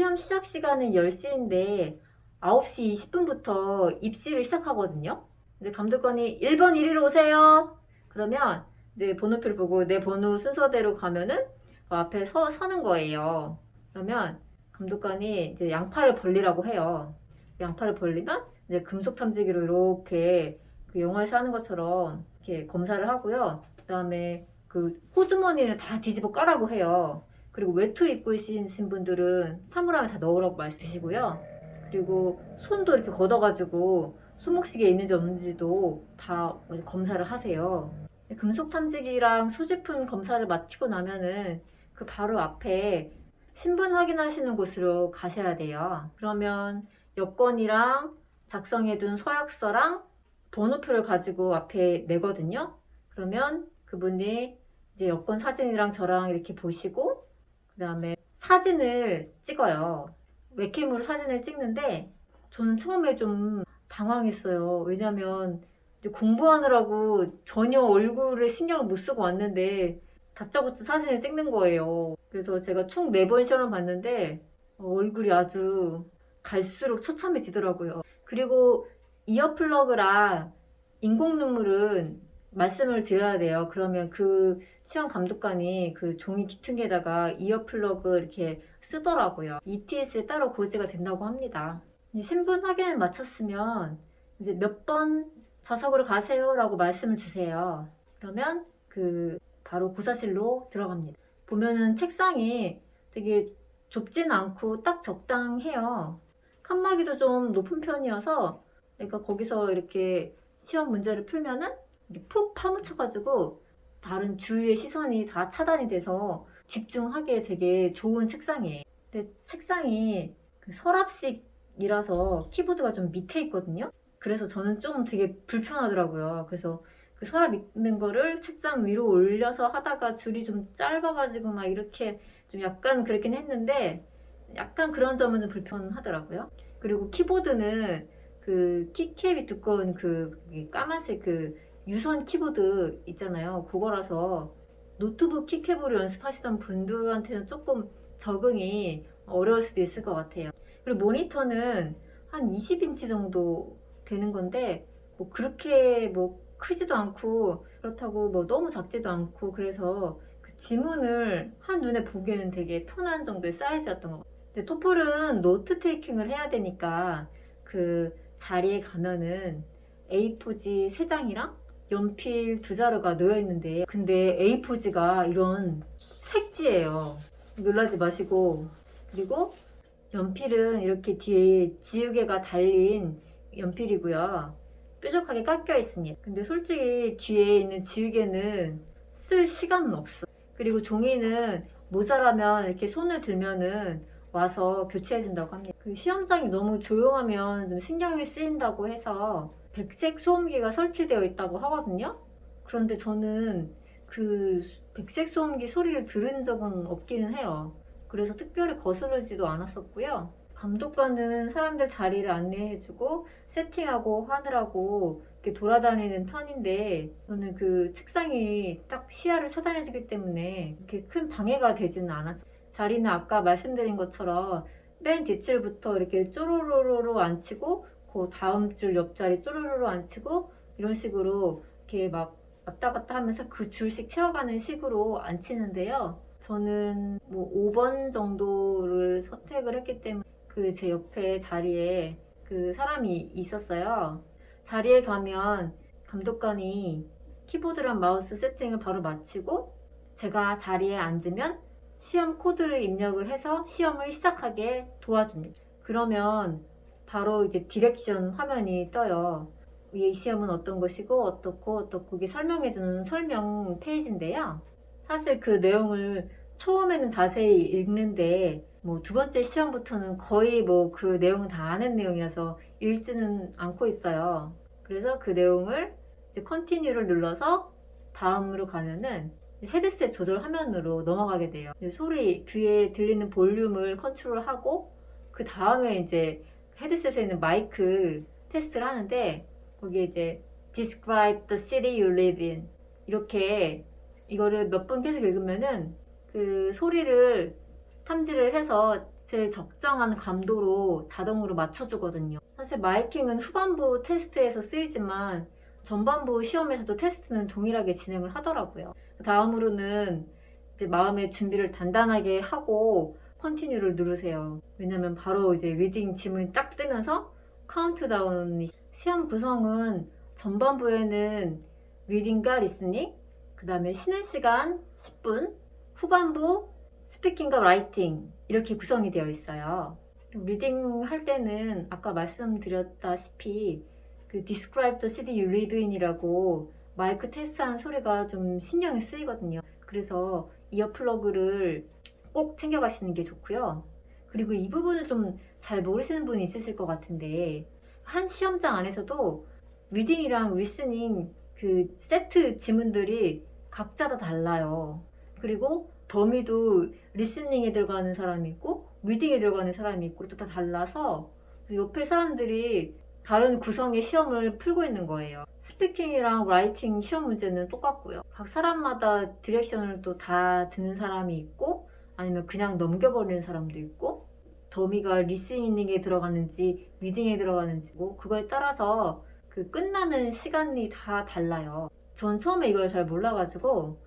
시험 시작 시간은 10시인데 9시 20분부터 입시를 시작하거든요. 이제 감독관이 1번 1위로 오세요. 그러면 이제 번호표를 보고 내 번호 순서대로 가면은 그 앞에 서, 서는 거예요. 그러면 감독관이 이제 양팔을 벌리라고 해요. 양팔을 벌리면 이제 금속 탐지기로 이렇게 그 영화에서 하는 것처럼 이렇게 검사를 하고요. 그 다음에 그 호주머니를 다 뒤집어 까라고 해요. 그리고 외투 입고 계신 분들은 사물함에 다 넣으라고 말씀하시고요. 그리고 손도 이렇게 걷어가지고 손목시계 있는지 없는지도 다 검사를 하세요. 금속 탐지기랑 소지품 검사를 마치고 나면은 그 바로 앞에 신분 확인하시는 곳으로 가셔야 돼요. 그러면 여권이랑 작성해둔 서약서랑 번호표를 가지고 앞에 내거든요. 그러면 그분이 이제 여권 사진이랑 저랑 이렇게 보시고 그 다음에 사진을 찍어요. 웹캠으로 사진을 찍는데 저는 처음에 좀 당황했어요. 왜냐면 공부하느라고 전혀 얼굴에 신경을 못 쓰고 왔는데 다짜고짜 사진을 찍는 거예요. 그래서 제가 총 4번 시험을 봤는데 어, 얼굴이 아주 갈수록 처참해지더라고요. 그리고 이어플러그랑 인공 눈물은 말씀을 드려야 돼요. 그러면 그 시험 감독관이 그 종이 귀퉁이에다가 이어플러그 이렇게 쓰더라고요. ETS에 따로 고지가 된다고 합니다. 신분 확인을 마쳤으면 이제 몇 번 좌석으로 가세요라고 말씀을 주세요. 그러면 그 바로 고사실로 들어갑니다. 보면은 책상이 되게 좁진 않고 딱 적당해요. 칸막이도 좀 높은 편이어서 그러니까 거기서 이렇게 시험 문제를 풀면은 푹 파묻혀가지고 다른 주위의 시선이 다 차단이 돼서 집중하기에 되게 좋은 책상이에요. 근데 책상이 그 서랍식이라서 키보드가 좀 밑에 있거든요. 그래서 저는 좀 되게 불편하더라고요. 그래서 그 서랍 있는 거를 책상 위로 올려서 하다가 줄이 좀 짧아가지고 막 이렇게 좀 약간 그렇긴 했는데 약간 그런 점은 좀 불편하더라고요. 그리고 키보드는 그 키캡이 두꺼운 그 까만색 그 유선 키보드 있잖아요. 그거라서 노트북 키캡으로 연습하시던 분들한테는 조금 적응이 어려울 수도 있을 것 같아요. 그리고 모니터는 한 20인치 정도 되는 건데 뭐 그렇게 뭐 크지도 않고 그렇다고 뭐 너무 작지도 않고 그래서 그 지문을 한 눈에 보기에는 되게 편한 정도의 사이즈였던 것 같아요. 근데 토플은 노트 테이킹을 해야 되니까 그 자리에 가면은 A4지 3장이랑 연필 두 자루가 놓여 있는데 근데 A4지가 이런 색지예요. 놀라지 마시고 그리고 연필은 이렇게 뒤에 지우개가 달린 연필이고요. 뾰족하게 깎여 있습니다. 근데 솔직히 뒤에 있는 지우개는 쓸 시간은 없어. 그리고 종이는 모자라면 이렇게 손을 들면은 와서 교체해 준다고 합니다. 그 시험장이 너무 조용하면 좀 신경이 쓰인다고 해서 백색 소음기가 설치되어 있다고 하거든요. 그런데 저는 그 백색 소음기 소리를 들은 적은 없기는 해요. 그래서 특별히 거스르지도 않았었고요. 감독관은 사람들 자리를 안내해주고 세팅하고 하느라고 이렇게 돌아다니는 편인데 저는 그 책상이 딱 시야를 차단해주기 때문에 이렇게 큰 방해가 되지는 않았어요. 자리는 아까 말씀드린 것처럼 맨 뒷줄부터 이렇게 쪼로로로 앉히고 그 다음 줄 옆자리 쪼로로로 앉히고 이런 식으로 이렇게 막 왔다 갔다 하면서 그 줄씩 채워가는 식으로 앉히는데요. 저는 뭐 5번 정도를 선택을 했기 때문에 그 제 옆에 자리에 그 사람이 있었어요. 자리에 가면 감독관이 키보드랑 마우스 세팅을 바로 마치고 제가 자리에 앉으면 시험 코드를 입력을 해서 시험을 시작하게 도와줍니다. 그러면 바로 이제 디렉션 화면이 떠요. 이 시험은 어떤 것이고 어떻고 어떻고 이게 설명해주는 설명 페이지인데요. 사실 그 내용을 처음에는 자세히 읽는데 뭐 두 번째 시험부터는 거의 뭐 그 내용은 다 아는 내용이라서 읽지는 않고 있어요. 그래서 그 내용을 이제 컨티뉴를 눌러서 다음으로 가면은 헤드셋 조절 화면으로 넘어가게 돼요. 소리 귀에 들리는 볼륨을 컨트롤하고 그 다음에 이제 헤드셋에 있는 마이크 테스트를 하는데 거기에 이제 describe the city you live in 이렇게 이거를 몇 번 계속 읽으면은 그 소리를 탐지를 해서 제일 적정한 감도로 자동으로 맞춰주거든요. 사실 마이킹은 후반부 테스트에서 쓰이지만 전반부 시험에서도 테스트는 동일하게 진행을 하더라고요. 다음으로는 이제 마음의 준비를 단단하게 하고 컨티뉴를 누르세요. 왜냐면 바로 이제 리딩 지문이 딱 뜨면서 카운트다운이 시험 구성은 전반부에는 리딩과 리스닝, 그 다음에 쉬는 시간 10분, 후반부 스피킹과 라이팅 이렇게 구성이 되어 있어요. 리딩 할 때는 아까 말씀드렸다시피 그 describe the city you live in이라고 마이크 테스트하는 소리가 좀 신경이 쓰이거든요. 그래서 이어 플러그를 꼭 챙겨가시는 게 좋고요. 그리고 이 부분을 좀 잘 모르시는 분이 있으실 것 같은데 한 시험장 안에서도 리딩이랑 리스닝 그 세트 지문들이 각자 다 달라요. 그리고 더미도 리스닝에 들어가는 사람이 있고 리딩에 들어가는 사람이 있고 또 다 달라서 옆에 사람들이 다른 구성의 시험을 풀고 있는 거예요. 스피킹이랑 라이팅 시험 문제는 똑같고요. 각 사람마다 디렉션을 또 다 듣는 사람이 있고 아니면 그냥 넘겨버리는 사람도 있고 더미가 리스닝에 들어가는지 리딩에 들어가는지 뭐 그거에 따라서 그 끝나는 시간이 다 달라요. 전 처음에 이걸 잘 몰라가지고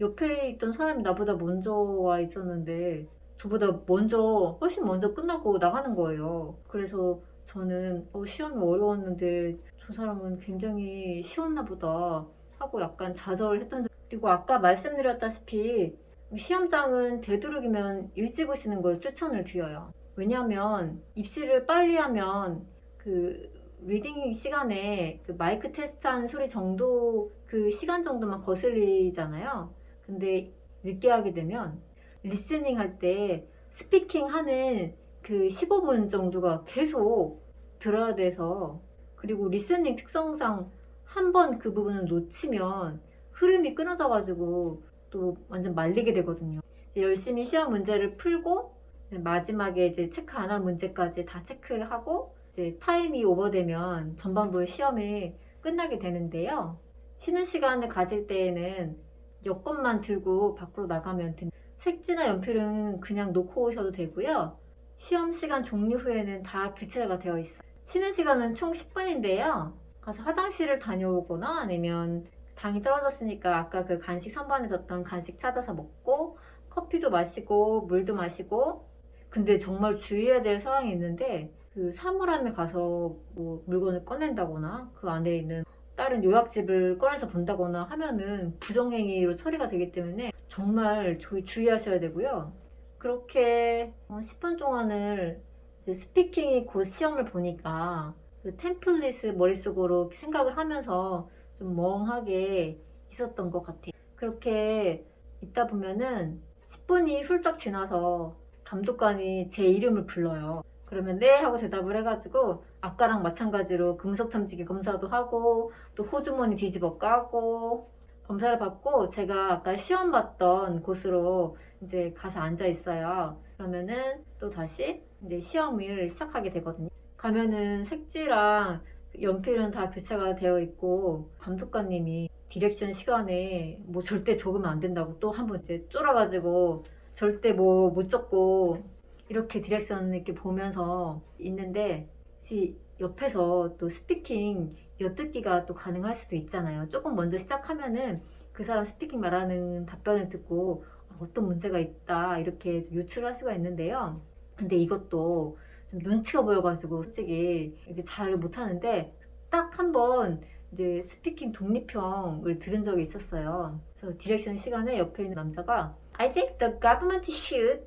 옆에 있던 사람이 나보다 먼저 와 있었는데 저보다 먼저 훨씬 먼저 끝나고 나가는 거예요. 그래서 저는 어, 시험이 어려웠는데 저 사람은 굉장히 쉬웠나 보다 하고 약간 좌절했던 적 그리고 아까 말씀드렸다시피 시험장은 되도록이면 일찍 오시는 걸 추천을 드려요. 왜냐하면 입시를 빨리 하면 그 리딩 시간에 그 마이크 테스트하는 소리 정도 그 시간 정도만 거슬리잖아요. 근데 늦게 하게 되면 리스닝 할 때 스피킹 하는 그 15분 정도가 계속 들어야 돼서 그리고 리스닝 특성상 한 번 그 부분을 놓치면 흐름이 끊어져 가지고 또 완전 말리게 되거든요. 열심히 시험 문제를 풀고 마지막에 이제 체크 안 한 문제까지 다 체크를 하고 이제 타임이 오버되면 전반부 시험이 끝나게 되는데요. 쉬는 시간을 가질 때에는 여권만 들고 밖으로 나가면 됩니다. 색지나 연필은 그냥 놓고 오셔도 되고요. 시험 시간 종료 후에는 다 교체가 되어 있어요. 쉬는 시간은 총 10분인데요. 가서 화장실을 다녀오거나 아니면 당이 떨어졌으니까 아까 그 간식 선반에 뒀던 간식 찾아서 먹고 커피도 마시고 물도 마시고 근데 정말 주의해야 될 사항이 있는데 그 사물함에 가서 뭐 물건을 꺼낸다거나 그 안에 있는 다른 요약집을 꺼내서 본다거나 하면은 부정행위로 처리가 되기 때문에 정말 주, 주의하셔야 되고요. 그렇게 어, 10분 동안을 이제 스피킹이 곧 시험을 보니까 그 템플릿을 머릿속으로 생각을 하면서 좀 멍하게 있었던 것 같아요. 그렇게 있다 보면은 10분이 훌쩍 지나서 감독관이 제 이름을 불러요. 그러면 네 하고 대답을 해가지고 아까랑 마찬가지로 금속 탐지기 검사도 하고 또 호주머니 뒤집어 까고 검사를 받고 제가 아까 시험 봤던 곳으로 이제 가서 앉아 있어요. 그러면은 또 다시 이제 시험을 시작하게 되거든요. 가면은 색지랑 연필은 다 교체가 되어 있고 감독관님이 디렉션 시간에 뭐 절대 적으면 안 된다고 또 한 번 이제 쫄아가지고 절대 뭐 못 적고 이렇게 디렉션 이렇게 보면서 있는데 옆에서 또 스피킹 엿듣기가 또 가능할 수도 있잖아요. 조금 먼저 시작하면은 그 사람 스피킹 말하는 답변을 듣고 어떤 문제가 있다 이렇게 좀 유출할 수가 있는데요. 근데 이것도 좀 눈치가 보여가지고 솔직히 이렇게 잘 못하는데 딱 한 번 이제 스피킹 독립형을 들은 적이 있었어요. 그래서 디렉션 시간에 옆에 있는 남자가 I think the government should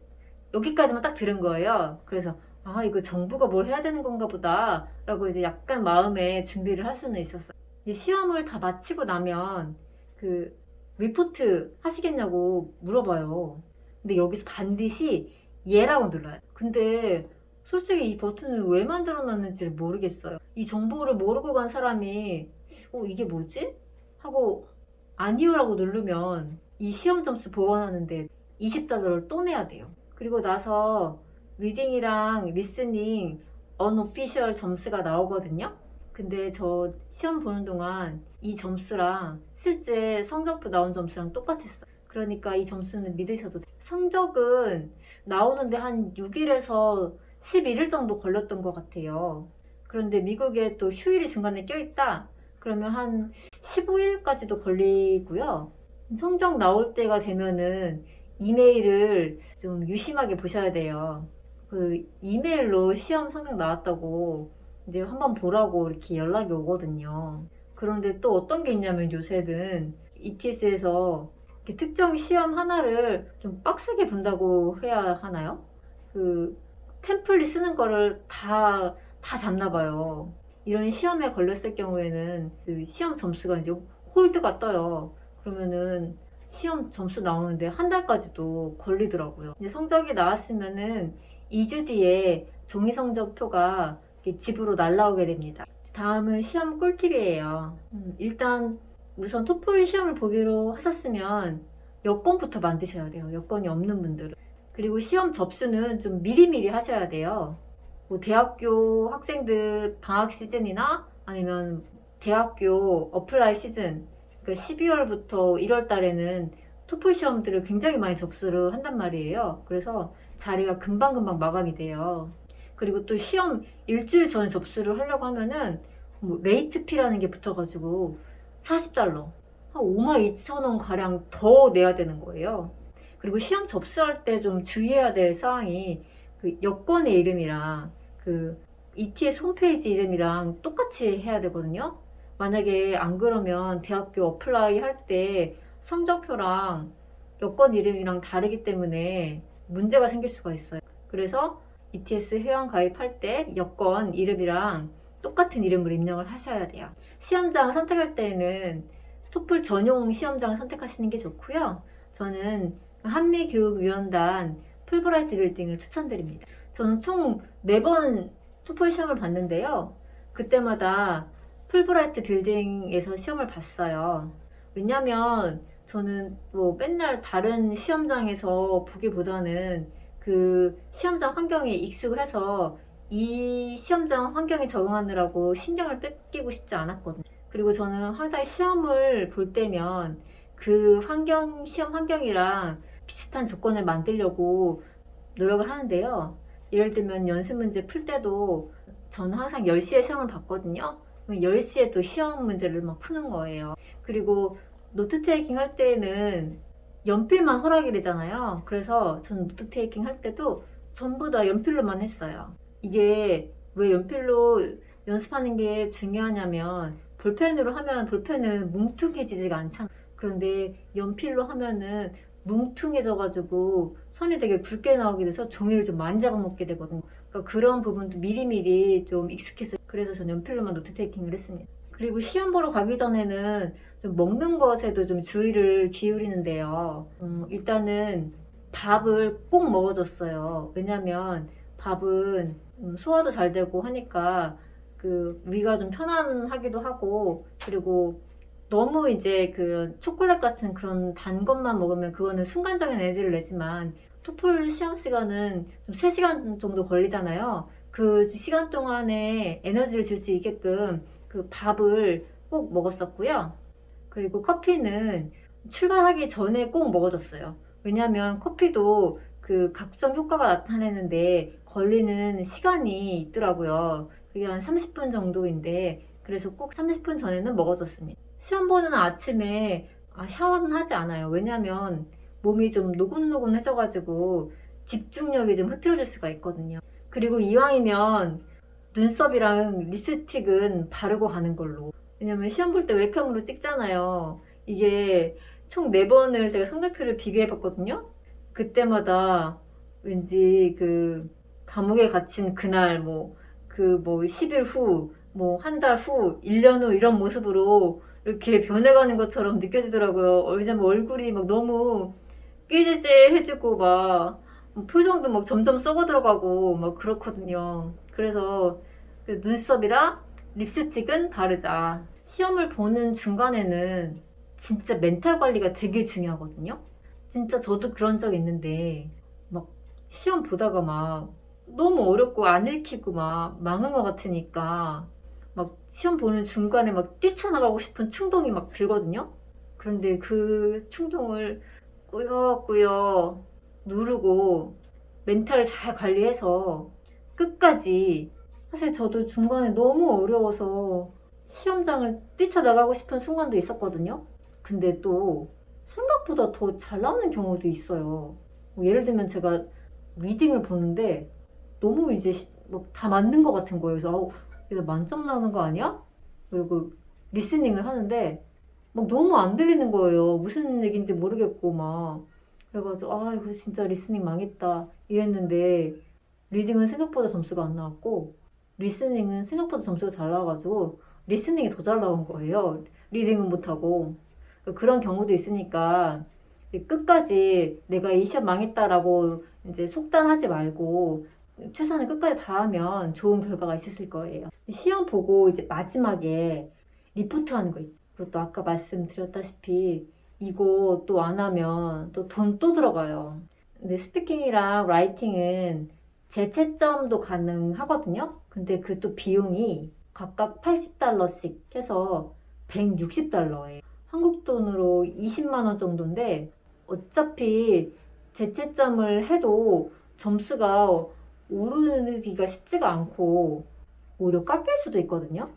여기까지만 딱 들은 거예요. 그래서 아 이거 정부가 뭘 해야 되는 건가 보다 라고 이제 약간 마음에 준비를 할 수는 있었어요. 이제 시험을 다 마치고 나면 그 리포트 하시겠냐고 물어봐요. 근데 여기서 반드시 예라고 눌러요. 근데 솔직히 이 버튼을 왜 만들어 놨는지 모르겠어요. 이 정보를 모르고 간 사람이 어 이게 뭐지? 하고 아니요라고 누르면 이 시험 점수 보완하는데 20달러를 또 내야 돼요. 그리고 나서 리딩이랑 리스닝 언오피셜 점수가 나오거든요. 근데 저 시험 보는 동안 이 점수랑 실제 성적표 나온 점수랑 똑같았어요. 그러니까 이 점수는 믿으셔도 돼요. 성적은 나오는데 한 6일에서 11일 정도 걸렸던 것 같아요. 그런데 미국에 또 휴일이 중간에 껴있다? 그러면 한 15일까지도 걸리고요. 성적 나올 때가 되면은 이메일을 좀 유심하게 보셔야 돼요. 그 이메일로 시험 성적 나왔다고 이제 한번 보라고 이렇게 연락이 오거든요. 그런데 또 어떤 게 있냐면 요새는 ETS에서 특정 시험 하나를 좀 빡세게 본다고 해야 하나요? 그 템플릿 쓰는 거를 다, 다 잡나 봐요. 이런 시험에 걸렸을 경우에는 그 시험 점수가 이제 홀드가 떠요. 그러면은 시험 점수 나오는데 한 달까지도 걸리더라고요. 이제 성적이 나왔으면은 2주 뒤에 종이 성적표가 집으로 날라오게 됩니다. 다음은 시험 꿀팁이에요. 음, 일단 우선 토플 시험을 보기로 하셨으면 여권부터 만드셔야 돼요. 여권이 없는 분들은. 그리고 시험 접수는 좀 미리미리 하셔야 돼요. 뭐 대학교 학생들 방학 시즌이나 아니면 대학교 어플라이 시즌, 그러니까 12월부터 1월 달에는 토플 시험들을 굉장히 많이 접수를 한단 말이에요. 그래서 자리가 금방금방 마감이 돼요. 그리고 또 시험 일주일 전에 접수를 하려고 하면은 뭐 레이트 피라는 게 붙어가지고 40달러, 한 5만 2천 원 가량 더 내야 되는 거예요. 그리고 시험 접수할 때 좀 주의해야 될 사항이 그 여권의 이름이랑 그 ETS 홈페이지 이름이랑 똑같이 해야 되거든요. 만약에 안 그러면 대학교 어플라이 할 때 성적표랑 여권 이름이랑 다르기 때문에 문제가 생길 수가 있어요. 그래서 ETS 회원 가입할 때 여권 이름이랑 똑같은 이름으로 입력을 하셔야 돼요. 시험장 선택할 때는 토플 전용 시험장을 선택하시는 게 좋고요. 저는 한미교육위원단 풀브라이트 빌딩을 추천드립니다. 저는 총 4번 토플 시험을 봤는데요. 그때마다 풀브라이트 빌딩에서 시험을 봤어요. 왜냐면 저는 뭐 맨날 다른 시험장에서 보기보다는 그 시험장 환경에 익숙을 해서 이 시험장 환경에 적응하느라고 신경을 뺏기고 싶지 않았거든요. 그리고 저는 항상 시험을 볼 때면 그 환경, 시험 환경이랑 비슷한 조건을 만들려고 노력을 하는데요. 예를 들면 연습 문제 풀 때도 저는 항상 10시에 시험을 봤거든요. 10시에 또 시험 문제를 막 푸는 거예요. 그리고 노트 테이킹 할 때는 연필만 허락이 되잖아요. 그래서 저는 노트 테이킹 할 때도 전부 다 연필로만 했어요. 이게 왜 연필로 연습하는 게 중요하냐면 볼펜으로 하면 볼펜은 뭉툭해지지가 않잖아. 그런데 연필로 하면은 뭉퉁해져가지고 선이 되게 굵게 나오게 돼서 종이를 좀 잡아먹게 되거든요. 그러니까 그런 부분도 미리미리 좀 익숙해서 그래서 저는 연필로만 노트 테이킹을 했습니다. 그리고 시험 보러 가기 전에는 좀 먹는 것에도 좀 주의를 기울이는데요. 음, 일단은 밥을 꼭 먹어줬어요. 왜냐면 밥은 음, 소화도 잘 되고 하니까 그 위가 좀 편안하기도 하고 그리고 너무 이제 그 초콜릿 같은 그런 단 것만 먹으면 그거는 순간적인 에너지를 내지만 토플 시험 시간은 좀 3시간 정도 걸리잖아요. 그 시간 동안에 에너지를 줄 수 있게끔 그 밥을 꼭 먹었었고요. 그리고 커피는 출발하기 전에 꼭 먹어줬어요. 왜냐면 커피도 그 각성 효과가 나타내는데 걸리는 시간이 있더라고요. 그게 한 30분 정도인데 그래서 꼭 30분 전에는 먹어줬습니다. 시험 보는 아침에 아, 샤워는 하지 않아요. 왜냐면 몸이 좀 노곤노곤해져가지고 집중력이 좀 흐트러질 수가 있거든요. 그리고 이왕이면 눈썹이랑 립스틱은 바르고 가는 걸로. 왜냐면 시험 볼때 웹캠으로 찍잖아요. 이게 총 4번을 제가 성적표를 비교해 봤거든요. 그때마다 왠지 그 감옥에 갇힌 그날 뭐 그 뭐 10일 후, 뭐 한 달 후, 1년 후 이런 모습으로 이렇게 변해가는 것처럼 느껴지더라고요. 왜냐면 얼굴이 막 너무 끼지지해지고 막 표정도 막 점점 썩어 들어가고 막 그렇거든요. 그래서 그 눈썹이랑 립스틱은 바르자. 시험을 보는 중간에는 진짜 멘탈 관리가 되게 중요하거든요. 진짜 저도 그런 적 있는데 막 시험 보다가 막 너무 어렵고 안 읽히고 막 망한 것 같으니까 막 시험 보는 중간에 막 뛰쳐나가고 싶은 충동이 막 들거든요. 그런데 그 충동을 꾸역꾸역 누르고 멘탈을 잘 관리해서 끝까지 사실 저도 중간에 너무 어려워서 시험장을 뛰쳐나가고 싶은 순간도 있었거든요. 근데 또 생각보다 더 잘 나오는 경우도 있어요. 뭐 예를 들면 제가 리딩을 보는데 너무 이제 뭐다 맞는 것 같은 거예요. 그래서 이거 만점 나오는 거 아니야? 그리고 리스닝을 하는데 막 너무 안 들리는 거예요. 무슨 얘기인지 모르겠고 막 그래가지고 아 이거 진짜 리스닝 망했다 이랬는데 리딩은 생각보다 점수가 안 나왔고 리스닝은 생각보다 점수가 잘 나와가지고 리스닝이 더 잘 나온 거예요. 리딩은 못하고 그런 경우도 있으니까 끝까지 내가 이 시험 망했다라고 이제 속단하지 말고 최선을 끝까지 다하면 좋은 결과가 있었을 거예요. 시험 보고 이제 마지막에 리포트 하는 거 있죠. 그것도 아까 말씀드렸다시피 이거 또 안 하면 또 돈 또 들어가요. 근데 스피킹이랑 라이팅은 재채점도 가능하거든요. 근데 그 또 비용이 각각 80달러씩 해서 160달러예요. 한국 돈으로 20만 원 정도인데 어차피 재채점을 해도 점수가 오르기가 쉽지가 않고 오히려 깎일 수도 있거든요.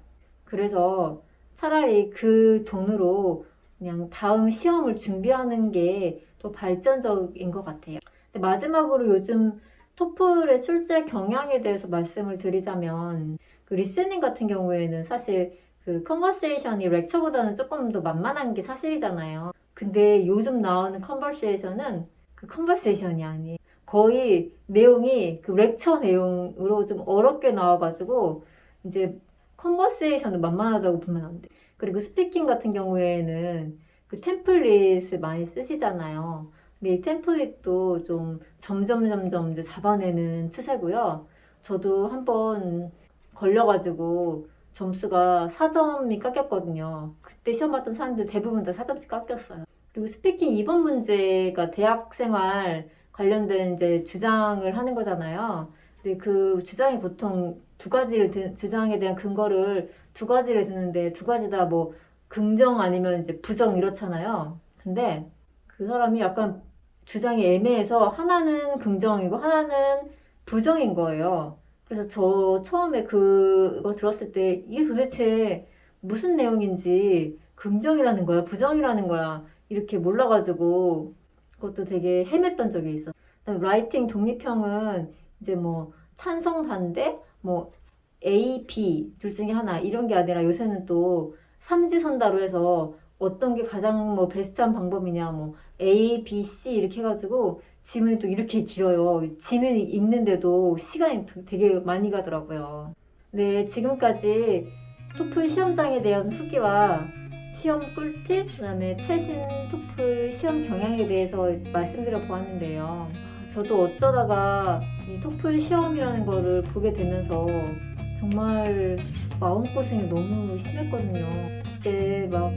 그래서 차라리 그 돈으로 그냥 다음 시험을 준비하는 게 더 발전적인 것 같아요. 마지막으로 요즘 토플의 출제 경향에 대해서 말씀을 드리자면 그 리스닝 같은 경우에는 사실 그 컨버세이션이 렉처보다는 조금 더 만만한 게 사실이잖아요. 근데 요즘 나오는 컨버세이션은 그 컨버세이션이 아니에요. 거의 내용이 그 렉처 내용으로 좀 어렵게 나와가지고 이제 컨버세이션은 만만하다고 보면 안 돼. 그리고 스피킹 같은 경우에는 그 템플릿을 많이 쓰시잖아요. 근데 이 템플릿도 좀 점점 점점 이제 잡아내는 추세고요. 저도 한번 걸려가지고 점수가 4점이 깎였거든요. 그때 시험 봤던 사람들 대부분 다 4점씩 깎였어요. 그리고 스피킹 2번 문제가 대학 생활 관련된 이제 주장을 하는 거잖아요. 근데 그 주장이 보통 두 가지를 드- 주장에 대한 근거를 두 가지를 드는데 두 가지 다 뭐 긍정 아니면 이제 부정 이렇잖아요. 근데 그 사람이 약간 주장이 애매해서 하나는 긍정이고 하나는 부정인 거예요. 그래서 저 처음에 그걸 들었을 때 이게 도대체 무슨 내용인지 긍정이라는 거야, 부정이라는 거야 이렇게 몰라가지고 그것도 되게 헤맸던 적이 있어. 라이팅 독립형은 이제 뭐 찬성 반대, 뭐 A, B 둘 중에 하나 이런 게 아니라 요새는 또 삼지선다로 해서 어떤 게 가장 뭐 베스트한 방법이냐 뭐 A, B, C 이렇게 해가지고 지문이 또 이렇게 길어요. 지문 읽는데도 시간이 되게 많이 가더라고요. 네, 지금까지 토플 시험장에 대한 후기와 시험 꿀팁, 그다음에 최신 토플 시험 경향에 대해서 말씀드려 보았는데요. 저도 어쩌다가 이 토플 시험이라는 거를 보게 되면서 정말 마음고생이 너무 심했거든요. 그때 막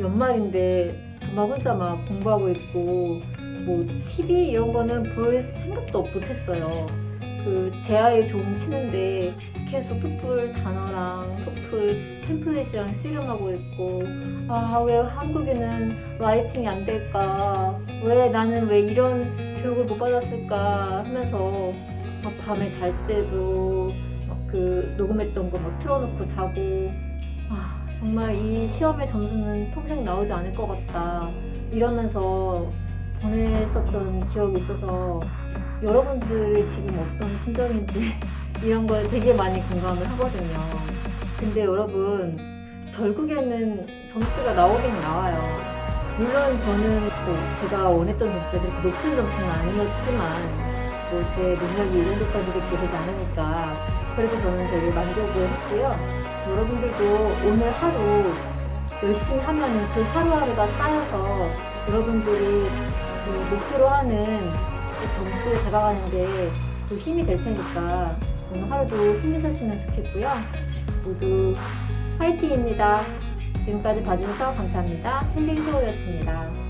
연말인데 정말 혼자 막 공부하고 있고 뭐 TV 이런 거는 볼 생각도 못했어요. 그 제아의 종 치는데 계속 토플 단어랑 토플 템플릿이랑 씨름하고 있고 아 왜 한국에는 라이팅이 안 될까? 왜 나는 왜 이런 교육을 못 받았을까? 하면서 막 밤에 잘 때도 막 그 녹음했던 거 막 틀어놓고 자고. 아 정말 이 시험의 점수는 평생 나오지 않을 것 같다. 이러면서 보냈었던 기억이 있어서 여러분들이 지금 어떤 심정인지 이런 걸 되게 많이 공감을 하거든요. 근데 여러분 결국에는 점수가 나오긴 나와요. 물론 저는 뭐 제가 원했던 점수가 그렇게 높은 점수는 아니었지만 뭐 제 능력이 이 정도까지 되지 않으니까 그래서 저는 되게 만족을 했고요. 여러분들도 오늘 하루 열심히 하면은 그 하루하루가 쌓여서 여러분들이 그 목표로 하는 그 점수를 잡아가는데 그 힘이 될 테니까 오늘 하루도 힘내셨으면 좋겠고요. 모두 화이팅입니다. 지금까지 봐주셔서 감사합니다. 힐링 소울이었습니다.